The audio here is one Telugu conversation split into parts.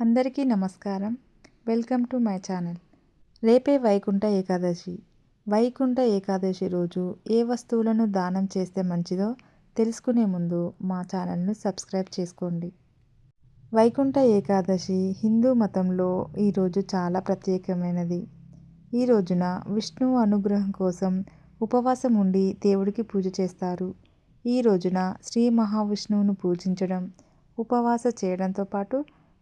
అందరికీ నమస్కారం. Welcome to my channel. రేపే వైకుంఠ ఏకాదశి. వైకుంఠ ఏకాదశి రోజు ఏ వస్తువులను దానం చేస్తే మంచిదో తెలుసుకునే ముందు మా ఛానల్ను సబ్స్క్రైబ్ చేసుకోండి. వైకుంఠ ఏకాదశి హిందూ మతంలో ఈరోజు చాలా ప్రత్యేకమైనది. ఈ రోజున విష్ణువు అనుగ్రహం కోసం ఉపవాసం ఉండి దేవుడికి పూజ చేస్తారు. ఈ రోజున శ్రీ మహావిష్ణువును పూజించడం ఉపవాస చేయడంతో పాటు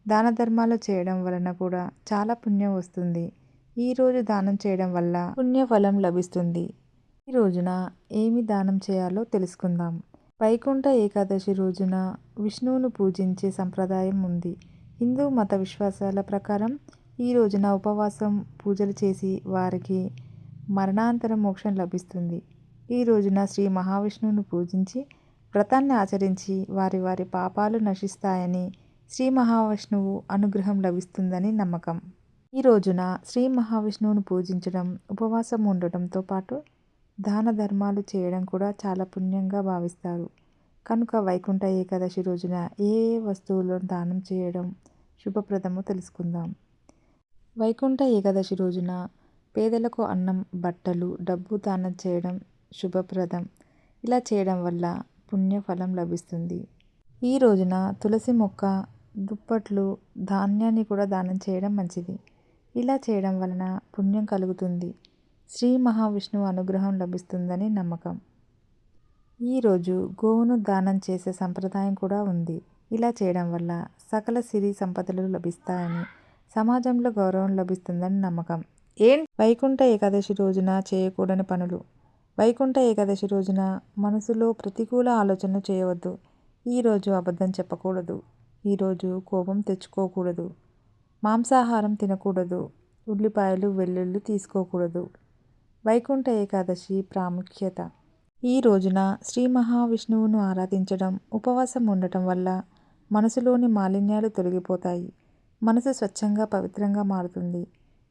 దాన ధర్మాలు చేయడం వలన కూడా చాలా పుణ్యం వస్తుంది. ఈరోజు దానం చేయడం వల్ల పుణ్యఫలం లభిస్తుంది. ఈ రోజున ఏమి దానం చేయాలో తెలుసుకుందాం. వైకుంఠ ఏకాదశి రోజున విష్ణువును పూజించే సంప్రదాయం ఉంది. హిందూ మత విశ్వాసాల ప్రకారం ఈ రోజున ఉపవాసం పూజలు చేసి వారికి మరణాంతరం మోక్షం లభిస్తుంది. ఈ రోజున శ్రీ మహావిష్ణువును పూజించి వ్రతాన్ని ఆచరించి వారి వారి పాపాలు నశిస్తాయని శ్రీ మహావిష్ణువు అనుగ్రహం లభిస్తుందని నమ్మకం. ఈ రోజున శ్రీ మహావిష్ణువును పూజించడం ఉపవాసం ఉండటంతో పాటు దాన ధర్మాలు చేయడం కూడా చాలా పుణ్యంగా భావిస్తారు. కనుక వైకుంఠ ఏకాదశి రోజున ఏ ఏ వస్తువులను దానం చేయడం శుభప్రదమో తెలుసుకుందాం. వైకుంఠ ఏకాదశి రోజున పేదలకు అన్నం బట్టలు డబ్బు దానం చేయడం శుభప్రదం. ఇలా చేయడం వల్ల పుణ్యఫలం లభిస్తుంది. ఈ రోజున తులసి మొక్క దుప్పట్లు ధాన్యాన్ని కూడా దానం చేయడం మంచిది. ఇలా చేయడం వలన పుణ్యం కలుగుతుంది. శ్రీ మహావిష్ణువు అనుగ్రహం లభిస్తుందని నమ్మకం. ఈరోజు గోవును దానం చేసే సంప్రదాయం కూడా ఉంది. ఇలా చేయడం వల్ల సకల సిరి సంపదలు లభిస్తాయని సమాజంలో గౌరవం లభిస్తుందని నమ్మకం. ఏం? వైకుంఠ ఏకాదశి రోజున చేయకూడని పనులు. వైకుంఠ ఏకాదశి రోజున మనసులో ప్రతికూల ఆలోచన చేయవద్దు. ఈరోజు అబద్ధం చెప్పకూడదు. ఈరోజు కోపం తెచ్చుకోకూడదు. మాంసాహారం తినకూడదు. ఉల్లిపాయలు వెల్లుల్లి తీసుకోకూడదు. వైకుంఠ ఏకాదశి ప్రాముఖ్యత. ఈ రోజున శ్రీ మహావిష్ణువును ఆరాధించడం ఉపవాసం ఉండటం వల్ల మనసులోని మాలిన్యాలు తొలగిపోతాయి. మనసు స్వచ్ఛంగా పవిత్రంగా మారుతుంది.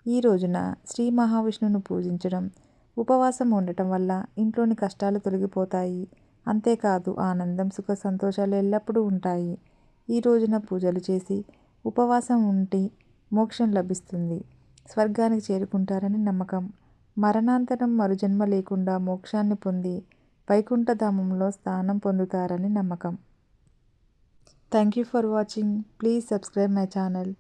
ఈ రోజున శ్రీ మహావిష్ణువును పూజించడం ఉపవాసం ఉండటం వల్ల ఇంట్లోని కష్టాలు తొలగిపోతాయి. అంతేకాదు ఆనందం సుఖ సంతోషాలు ఎల్లప్పుడూ ఉంటాయి. ఈ రోజున పూజలు చేసి ఉపవాసం ఉండి మోక్షం లభిస్తుంది. స్వర్గానికి చేరుకుంటారని నమ్మకం. మరణాంతరం మరుజన్మ లేకుండా మోక్షాన్ని పొంది వైకుంఠధామంలో స్థానం పొందుతారని నమ్మకం. Thank you for watching. Please subscribe my channel.